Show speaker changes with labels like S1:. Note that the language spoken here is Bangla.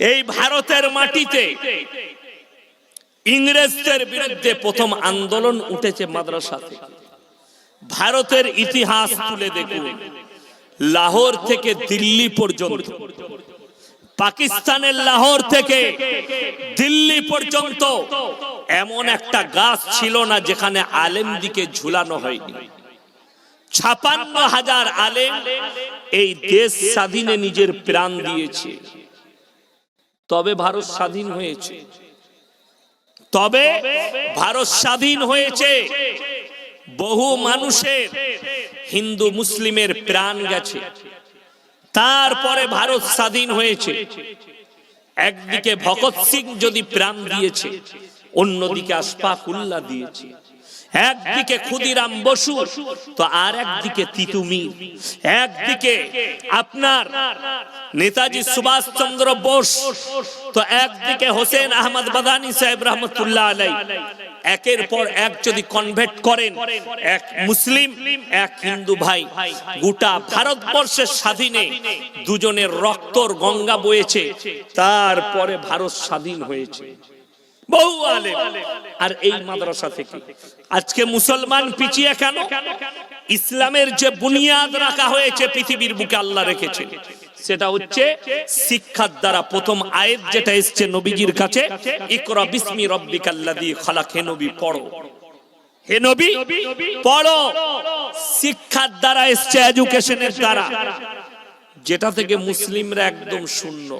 S1: এই ভারতের মাটিতে ইংরেজদের বিরুদ্ধে প্রথম আন্দোলন উঠেছে মাদ্রাসাতে। ভারতের ইতিহাস তুলে দেখুন। লাহোর থেকে দিল্লি পর্যন্ত, পাকিস্তানের লাহোর থেকে দিল্লি পর্যন্ত এমন একটা গাছ ছিল না যেখানে আলেম দিকে ঝুলানো হয়নি। ছাপান্ন হাজার আলেম এই দেশ স্বাধীনে নিজের প্রাণ দিয়েছে। তবে ভারত স্বাধীন হয়েছে। তবে ভারত স্বাধীন হয়েছে। বহু মানুষের হিন্দু মুসলিমের প্রাণ গেছে। তারপরে ভারত স্বাধীন হয়েছে। একদিকে ভগৎ সিং যদি প্রাণ দিয়েছে, অন্যদিকে আশফাকুল্লাহ দিয়েছে। একদিকে ক্ষুদিরাম বসু, তো আর একদিকে তিতুমি। একদিকে আপনার নেতাজি সুভাষ চন্দ্র বোস, তো একদিকে হোসেন আহমদ বাদানি সাহেব রহমতুল্লাহ আলাই একের পর এক যদি কনভার্ট করেন, এক মুসলিম, এক হিন্দু ভাই, গোটা ভারতবর্ষের স্বাধীনে দুজনের রক্তর গঙ্গা বয়েছে, তারপরে ভারত স্বাধীন হয়েছে। বহু আলেম। আর এই মাদ্রাসা থেকে। আজকে মুসলমান পিছিয়ে কেন? ইসলামের যে বুনিয়াদ রাখা হয়েছে পৃথিবীর বুকে আল্লাহ রেখেছে সেটা হচ্ছে শিক্ষার দ্বারা প্রথম আয়াত যেটা এসছে নবীজির কাছে ইকরা বিসমি রব্বিকাল্লাযী খালাক। হে নবী পড়ো। হে নবী পড়ো। শিক্ষার দ্বারা এসছে এডুকেশনের দ্বারা। যেটা থেকে মুসলিমরা একদম শূন্য।